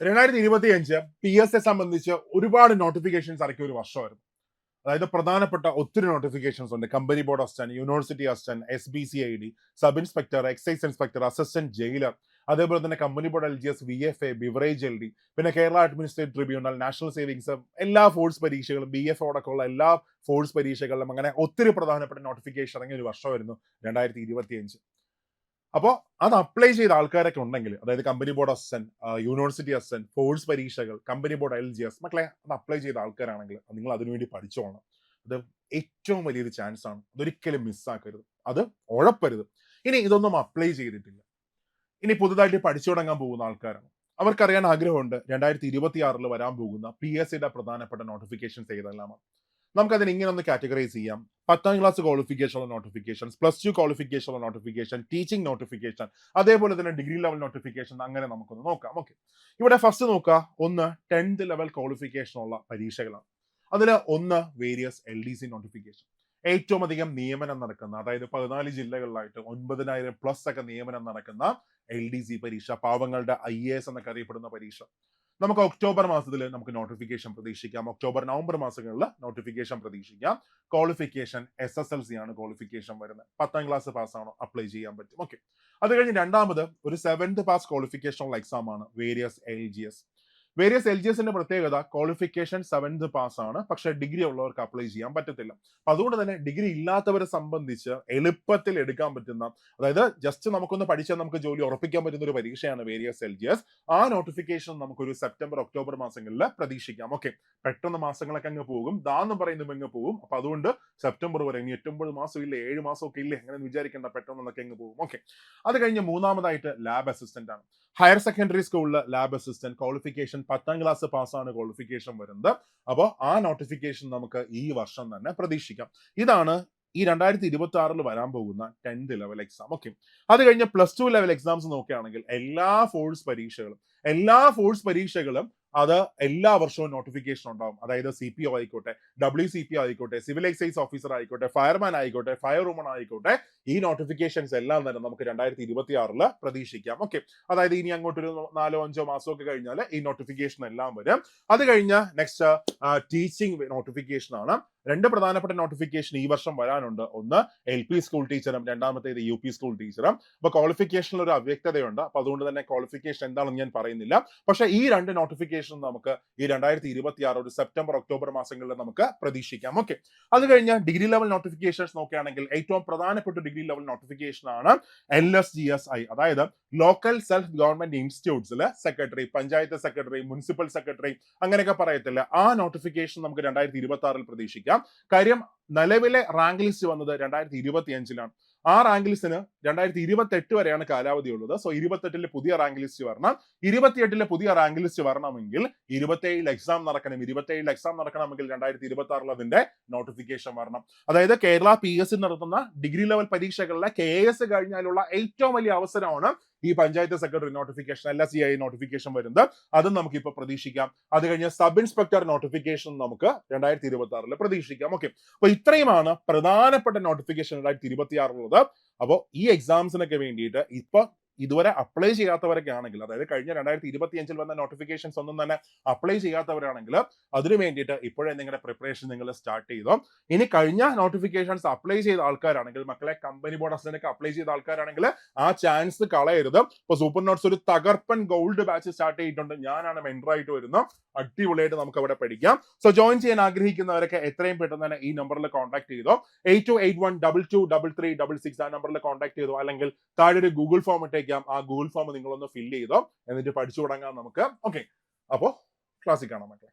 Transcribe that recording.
രണ്ടായിരത്തി ഇരുപത്തി അഞ്ച് പി എസ് എ സംബന്ധിച്ച് ഒരുപാട് നോട്ടിഫിക്കേഷൻസ് ഇറക്കിയ ഒരു വർഷമായിരുന്നു. അതായത് പ്രധാനപ്പെട്ട ഒത്തിരി നോട്ടിഫിക്കേഷൻസ് ഉണ്ട്. Company board assistant university assistant S B C I D sub inspector excise inspector assistant jailer അതേപോലെ തന്നെ company board L G S V F A beverage L D പിന്നെ Kerala administrative tribunal national savings എല്ലാ force പരീക്ഷകളും B F അടക്കമുള്ള എല്ലാ force പരീക്ഷകളിലും അങ്ങനെ ഒത്തിരി പ്രധാനപ്പെട്ട നോട്ടിഫിക്കേഷൻ ഇറങ്ങിയ ഒരു വർഷമായിരുന്നു രണ്ടായിരത്തി ഇരുപത്തി അഞ്ച് അപ്പോൾ അത് അപ്ലൈ ചെയ്ത ആൾക്കാരൊക്കെ ഉണ്ടെങ്കിൽ അതായത് കമ്പനി ബോർഡ് അസൻ യൂണിവേഴ്സിറ്റി അസൻ ഫോഴ്സ് പരീക്ഷകൾ company board L G S മക്കളെ അത് അപ്ലൈ ചെയ്ത ആൾക്കാരാണെങ്കിൽ നിങ്ങൾ അതിനുവേണ്ടി പഠിച്ചോണം അത് ഏറ്റവും വലിയൊരു ചാൻസ് ആണ്. അതൊരിക്കലും മിസ്സാക്കരുത് അത് ഉഴപ്പരുത്. ഇനി ഇതൊന്നും അപ്ലൈ ചെയ്തിട്ടില്ല. ഇനി പുതുതായിട്ട് പഠിച്ചു തുടങ്ങാൻ പോകുന്ന ആൾക്കാരാണ്. അവർക്കറിയാൻ ആഗ്രഹമുണ്ട് രണ്ടായിരത്തി ഇരുപത്തി ആറിൽ വരാൻ പോകുന്ന പി എസ് സിയുടെ പ്രധാനപ്പെട്ട നോട്ടിഫിക്കേഷൻസ് ഏതെല്ലാമാണ്? നമുക്കതിന് ഇങ്ങനെ ഒന്ന് കാറ്റഗറൈസ് ചെയ്യാം. പത്താം ക്ലാസ് ക്വാളിഫിക്കേഷനുള്ള നോട്ടിഫിക്കേഷൻ പ്ലസ് ടു ക്വാളിഫിക്കേഷനുള്ള നോട്ടിഫിക്കേഷൻ ടീച്ചിങ് നോട്ടിഫിക്കേഷൻ അതേപോലെ തന്നെ ഡിഗ്രി ലെവൽ നോട്ടിഫിക്കേഷൻ അങ്ങനെ നമുക്കൊന്ന് നോക്കാം. ഓക്കെ ഇവിടെ ഫസ്റ്റ് നോക്കുക. ഒന്ന് ടെൻത്ത് ലെവൽ ക്വാളിഫിക്കേഷൻ ഉള്ള പരീക്ഷകളാണ്. അതിൽ ഒന്ന് various L D C notification ഏറ്റവും അധികം നിയമനം നടക്കുന്ന അതായത് പതിനാല് ജില്ലകളിലായിട്ട് ഒൻപതിനായിരം പ്ലസ് ഒക്കെ നിയമനം നടക്കുന്ന എൽ ഡി സി പരീക്ഷ പാവങ്ങളുടെ ഐ എ എസ് എന്നൊക്കെ അറിയപ്പെടുന്ന പരീക്ഷ. നമുക്ക് ഒക്ടോബർ മാസത്തിൽ നമുക്ക് നോട്ടിഫിക്കേഷൻ പ്രതീക്ഷിക്കാം. ഒക്ടോബർ നവംബർ മാസങ്ങളിൽ നോട്ടിഫിക്കേഷൻ പ്രതീക്ഷിക്കാം. Qualification S S L C ആണ് ക്വാളിഫിക്കേഷൻ വരുന്നത്. പത്താം ക്ലാസ് പാസ്സാണോ അപ്ലൈ ചെയ്യാൻ പറ്റും. ഓക്കെ അത് കഴിഞ്ഞ് രണ്ടാമത് ഒരു സെവൻത് പാസ് ക്വാളിഫിക്കേഷൻ ഉള്ള എക്സാം ആണ്. Various L G S various L G എസിന്റെ പ്രത്യേകത ക്വാളിഫിക്കേഷൻ സെവൻത് പാസ് ആണ്. പക്ഷെ ഡിഗ്രി ഉള്ളവർക്ക് അപ്ലൈ ചെയ്യാൻ പറ്റത്തില്ല. അപ്പൊ അതുകൊണ്ട് തന്നെ ഡിഗ്രി ഇല്ലാത്തവരെ സംബന്ധിച്ച് എളുപ്പത്തിൽ എടുക്കാൻ പറ്റുന്ന അതായത് ജസ്റ്റ് നമുക്കൊന്ന് പഠിച്ചാൽ നമുക്ക് ജോലി ഉറപ്പിക്കാൻ പറ്റുന്ന ഒരു പരീക്ഷയാണ് വേരിയസ് എൽ ജി എസ് ആ നോട്ടിഫിക്കേഷൻ നമുക്കൊരു സെപ്റ്റംബർ ഒക്ടോബർ മാസങ്ങളിൽ പ്രതീക്ഷിക്കാം. ഓക്കെ പെട്ടെന്ന് മാസങ്ങളൊക്കെ അങ്ങ് പോകും. ദാന്ന് പറയുന്നത് അങ്ങ് പോകും. അപ്പൊ അതുകൊണ്ട് സെപ്റ്റംബർ വരെ ഇനി എട്ടൊമ്പത് മാസം ഇല്ല ഏഴ് മാസം ഒക്കെ ഇല്ലേ അങ്ങനെ വിചാരിക്കേണ്ട. പെട്ടെന്നൊക്കെ അങ്ങ് പോകും. ഓക്കെ അത് കഴിഞ്ഞ് മൂന്നാമതായിട്ട് ലാബ് അസിസ്റ്റന്റ് ആണ്. ഹയർ സെക്കൻഡറി സ്കൂളിൽ ലാബ് അസിസ്റ്റന്റ് ക്വാളിഫിക്കേഷൻ പത്താം ക്ലാസ് പാസ്സാണ് ക്വാളിഫിക്കേഷൻ വരുന്നത്. അപ്പോൾ ആ നോട്ടിഫിക്കേഷൻ നമുക്ക് ഈ വർഷം തന്നെ പ്രതീക്ഷിക്കാം. ഇതാണ് ഈ രണ്ടായിരത്തി ഇരുപത്തി ആറിൽ വരാൻ പോകുന്ന ടെൻത്ത് ലെവൽ എക്സാം ഓക്കെ അത് കഴിഞ്ഞ് പ്ലസ് ടു ലെവൽ എക്സാംസ് നോക്കുകയാണെങ്കിൽ എല്ലാ ഫോഴ്സ് പരീക്ഷകളും എല്ലാ ഫോഴ്സ് പരീക്ഷകളും അത് എല്ലാ വർഷവും നോട്ടിഫിക്കേഷൻ ഉണ്ടാവും. അതായത് സി പി ഒ ആയിക്കോട്ടെ ഡബ്ല്യു സി പി ആയിക്കോട്ടെ സിവിൽ എക്സൈസ് ഓഫീസർ ആയിക്കോട്ടെ ഫയർമാൻ ആയിക്കോട്ടെ ഫയർ വുമൺ ആയിക്കോട്ടെ ഈ നോട്ടിഫിക്കേഷൻസ് എല്ലാം തന്നെ നമുക്ക് രണ്ടായിരത്തി ഇരുപത്തി ആറിൽ പ്രതീക്ഷിക്കാം. ഓക്കെ അതായത് ഇനി അങ്ങോട്ടൊരു നാലോ അഞ്ചോ മാസമൊക്കെ കഴിഞ്ഞാൽ ഈ നോട്ടിഫിക്കേഷൻ എല്ലാം വരും. അത് കഴിഞ്ഞ് നെക്സ്റ്റ് ടീച്ചിങ് നോട്ടിഫിക്കേഷൻ ആണ്. രണ്ട് പ്രധാനപ്പെട്ട നോട്ടിഫിക്കേഷൻ ഈ വർഷം വരാനുണ്ട്. ഒന്ന് എൽ പി സ്കൂൾ ടീച്ചറും രണ്ടാമത്തേത് യു പി സ്കൂൾ ടീച്ചറും അപ്പൊ ക്വാളിഫിക്കേഷനിൽ ഒരു അവ്യക്തതയുണ്ട്. അപ്പൊ അതുകൊണ്ട് തന്നെ ക്വാളിഫിക്കേഷൻ എന്താണെന്ന് ഞാൻ പറയുന്നില്ല. പക്ഷേ ഈ രണ്ട് നോട്ടിഫിക്കേഷൻ നമുക്ക് ഈ രണ്ടായിരത്തി ഇരുപത്തി ആറ് ഒരു സെപ്റ്റംബർ ഒക്ടോബർ മാസങ്ങളിൽ നമുക്ക് പ്രതീക്ഷിക്കാം. ഓക്കെ അത് കഴിഞ്ഞ് ഡിഗ്രി ലെവൽ നോട്ടിഫിക്കേഷൻസ് നോക്കുകയാണെങ്കിൽ ഏറ്റവും പ്രധാനപ്പെട്ട ഡിഗ്രി ലെവൽ നോട്ടിഫിക്കേഷൻ ആണ് L S G S I അതായത് local self government ഇൻസ്റ്റിറ്റ്യൂട്ട്സിൽ secretary panchayat secretary municipal secretary അങ്ങനെയൊക്കെ പറയത്തില്ല. ആ നോട്ടിഫിക്കേഷൻ നമുക്ക് രണ്ടായിരത്തി ഇരുപത്തി ആറിൽ പ്രതീക്ഷിക്കാം. കാര്യം നിലവിലെ റാങ്ക് ലിസ്റ്റ് വന്നത് രണ്ടായിരത്തി ഇരുപത്തി അഞ്ചിലാണ് ആ റാങ്ക് ലിസ്റ്റിന് രണ്ടായിരത്തി ഇരുപത്തി എട്ട് വരെയാണ് കാലാവധി ഉള്ളത്. സോ ഇരുപത്തെട്ടിലെ പുതിയ റാങ്ക് ലിസ്റ്റ് വരണം. ഇരുപത്തിയെട്ടിലെ പുതിയ റാങ്ക് ലിസ്റ്റ് വരണമെങ്കിൽ ഇരുപത്തേഴിൽ എക്സാം നടക്കണം. ഇരുപത്തേഴിൽ എക്സാം നടക്കണമെങ്കിൽ രണ്ടായിരത്തി ഇരുപത്തി ആറിൽ അതിന്റെ നോട്ടിഫിക്കേഷൻ വരണം. അതായത് കേരള പി എസ് സി നടത്തുന്ന ഡിഗ്രി ലെവൽ പരീക്ഷകളിലെ കെ എസ് കഴിഞ്ഞാലുള്ള ഏറ്റവും വലിയ അവസരമാണ് ഈ പഞ്ചായത്ത് സെക്രട്ടറി നോട്ടിഫിക്കേഷൻ അല്ല സി ഐ നോട്ടിഫിക്കേഷൻ വരുന്നത്. അതും നമുക്ക് ഇപ്പൊ പ്രതീക്ഷിക്കാം. അത് കഴിഞ്ഞ് സബ് ഇൻസ്പെക്ടർ നോട്ടിഫിക്കേഷൻ നമുക്ക് രണ്ടായിരത്തി ഇരുപത്തി ആറിൽ പ്രതീക്ഷിക്കാം. ഓക്കെ അപ്പൊ ഇത്രയുമാണ് പ്രധാനപ്പെട്ട നോട്ടിഫിക്കേഷൻ രണ്ടായിരത്തി ഇരുപത്തി ആറിലുള്ളത് അപ്പോൾ ഈ എക്സാംസിനൊക്കെ വേണ്ടിയിട്ട് ഇപ്പൊ ഇതുവരെ അപ്ലൈ ചെയ്യാത്തവരൊക്കെ ആണെങ്കിൽ അതായത് കഴിഞ്ഞ രണ്ടായിരത്തി ഇരുപത്തി അഞ്ചിൽ വന്ന നോട്ടിഫിക്കേഷൻസ് ഒന്നും തന്നെ അപ്ലൈ ചെയ്യാത്തവരാണെങ്കിൽ അതിനു വേണ്ടിയിട്ട് ഇപ്പോഴേ നിങ്ങളുടെ പ്രിപ്പറേഷൻ നിങ്ങൾ സ്റ്റാർട്ട് ചെയ്തോ. ഇനി കഴിഞ്ഞ നോട്ടിഫിക്കേഷൻസ് അപ്ലൈ ചെയ്ത ആൾക്കാരാണെങ്കിൽ മക്കളെ കമ്പനി ബോർഡ് അസിസ്റ്റന്റ് അപ്ലൈ ചെയ്ത ആൾക്കാരാണെങ്കിൽ ആ ചാൻസ് കളയരുത്. ഇപ്പൊ സൂപ്പർ നോട്ട്സ് ഒരു തകർപ്പൻ ഗോൾഡ് ബാച്ച് സ്റ്റാർട്ട് ചെയ്തിട്ടുണ്ട്. ഞാനാണ് മെന്റർ ആയിട്ട് വരുന്നത്. അടിപൊളിയായിട്ട് നമുക്ക് അവിടെ പഠിക്കാം. സോ ജോയിൻ ചെയ്യാൻ ആഗ്രഹിക്കുന്നവരൊക്കെ എത്രയും പെട്ടെന്ന് തന്നെ ഈ നമ്പറിൽ കോൺടാക്ട് ചെയ്തോ. Eight two eight one double two double three double six ആ നമ്പറിൽ കോൺടാക്ട് ചെയ്തോ. അല്ലെങ്കിൽ താഴെ ഒരു ഗൂഗിൾ ഫോം ഇട്ടേക്കാം ആ ഗൂഗിൾ ഫോം നിങ്ങളൊന്ന് ഫില്ല് ചെയ്തോ. എന്നിട്ട് പഠിച്ചു തുടങ്ങാം നമുക്ക്. ഓക്കെ അപ്പോ ക്ലാസ്സിൽ കാണാം മക്കളെ?